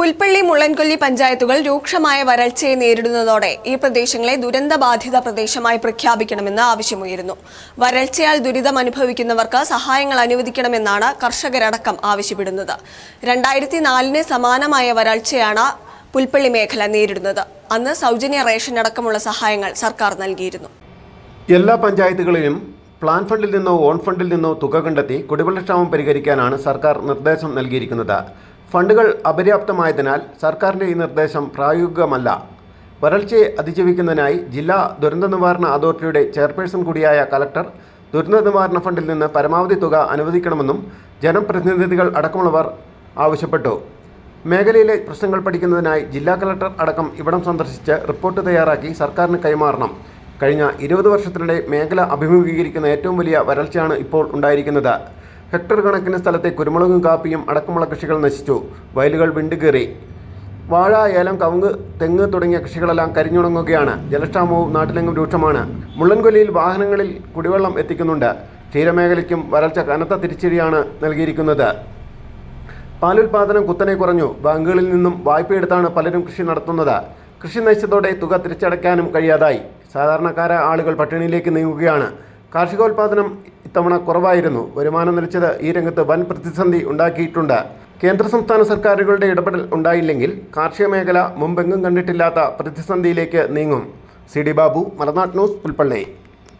പുൽപ്പള്ളി മുള്ളൻകൊല്ലി പഞ്ചായത്തുകൾ രൂക്ഷമായ വരൾച്ചയെ നേരിടുന്നതോടെ ഈ പ്രദേശങ്ങളെ ദുരന്തബാധിത പ്രദേശമായി പ്രഖ്യാപിക്കണമെന്ന് ആവശ്യമുയരുന്നു. വരൾച്ചയാൽ ദുരിതം അനുഭവിക്കുന്നവർക്ക് സഹായങ്ങൾ അനുവദിക്കണമെന്നാണ് കർഷകരടക്കം ആവശ്യപ്പെടുന്നത്. രണ്ടായിരത്തി നാലിന് സമാനമായ വരൾച്ചയാണ് പുൽപ്പള്ളി മേഖല നേരിടുന്നത്. അന്ന് സൗജന്യ റേഷൻ അടക്കമുള്ള സഹായങ്ങൾ സർക്കാർ നൽകിയിരുന്നു. എല്ലാ പഞ്ചായത്തുകളിലും പ്ലാൻ ഫണ്ടിൽ നിന്നോ ഓൺ ഫണ്ടിൽ നിന്നോ തുക കണ്ടെത്തി കുടിവെള്ളക്ഷാമം പരിഹരിക്കാനാണ് സർക്കാർ നിർദ്ദേശം നൽകിയിരിക്കുന്നത്. ഫണ്ടുകൾ അപര്യാപ്തമായതിനാൽ സർക്കാരിന്റെ ഈ നിർദ്ദേശം പ്രായോഗികമല്ല. വരൾച്ചയെ അതിജീവിക്കുന്നതിനായി ജില്ലാ ദുരന്ത നിവാരണ അതോറിറ്റിയുടെ ചെയർപേഴ്സൺ കൂടിയായ കലക്ടർ ദുരന്ത നിവാരണ ഫണ്ടിൽ നിന്ന് പരമാവധി തുക അനുവദിക്കണമെന്നും ജനപ്രതിനിധികൾ അടക്കമുള്ളവർ ആവശ്യപ്പെട്ടു. മേഖലയിലെ പ്രശ്നങ്ങൾ പഠിക്കുന്നതിനായി ജില്ലാ കലക്ടർ അടക്കം ഇവിടം സന്ദർശിച്ച് റിപ്പോർട്ട് തയ്യാറാക്കി സർക്കാരിന് കൈമാറണം. കഴിഞ്ഞ ഇരുപത് വർഷത്തിനിടെ മേഖല അഭിമുഖീകരിക്കുന്ന ഏറ്റവും വലിയ വരൾച്ചയാണ് ഇപ്പോൾ ഉണ്ടായിരിക്കുന്നത്. ഹെക്ടർ കണക്കിന് സ്ഥലത്തെ കുരുമുളകും കാപ്പിയും അടക്കമുള്ള കൃഷികൾ നശിച്ചു. വയലുകൾ വിണ്ടുകേറി. വാഴ ഏലം കവുങ്ങ് തെങ്ങ് തുടങ്ങിയ കൃഷികളെല്ലാം കരിഞ്ഞുണങ്ങുകയാണ്. ജലക്ഷാമവും നാട്ടിലെങ്ങും രൂക്ഷമാണ്. മുള്ളൻകൊല്ലിയിൽ വാഹനങ്ങളിൽ കുടിവെള്ളം എത്തിക്കുന്നുണ്ട്. ക്ഷീരമേഖലയ്ക്കും വരൾച്ച കനത്ത തിരിച്ചടിയാണ് നൽകിയിരിക്കുന്നത്. പാലുൽപാദനം കുത്തനെ കുറഞ്ഞു. ബാങ്കുകളിൽ നിന്നും വായ്പയെടുത്താണ് പലരും കൃഷി നടത്തുന്നത്. കൃഷി നശിച്ചതോടെ തുക തിരിച്ചടയ്ക്കാനും കഴിയാതായി. സാധാരണക്കാരായ ആളുകൾ പട്ടിണിയിലേക്ക് നീങ്ങുകയാണ്. കാർഷികോൽപാദനം ഇത്തവണ കുറവായിരുന്നു. വരുമാനം നിലച്ചത് ഈ രംഗത്ത് വൻ പ്രതിസന്ധി ഉണ്ടാക്കിയിട്ടുണ്ട്. കേന്ദ്ര സംസ്ഥാന സർക്കാരുകളുടെ ഇടപെടൽ ഉണ്ടായില്ലെങ്കിൽ കാർഷിക മേഖല മുമ്പെങ്ങും കണ്ടിട്ടില്ലാത്ത പ്രതിസന്ധിയിലേക്ക് നീങ്ങും. C D Babu Malanad news Pulpally.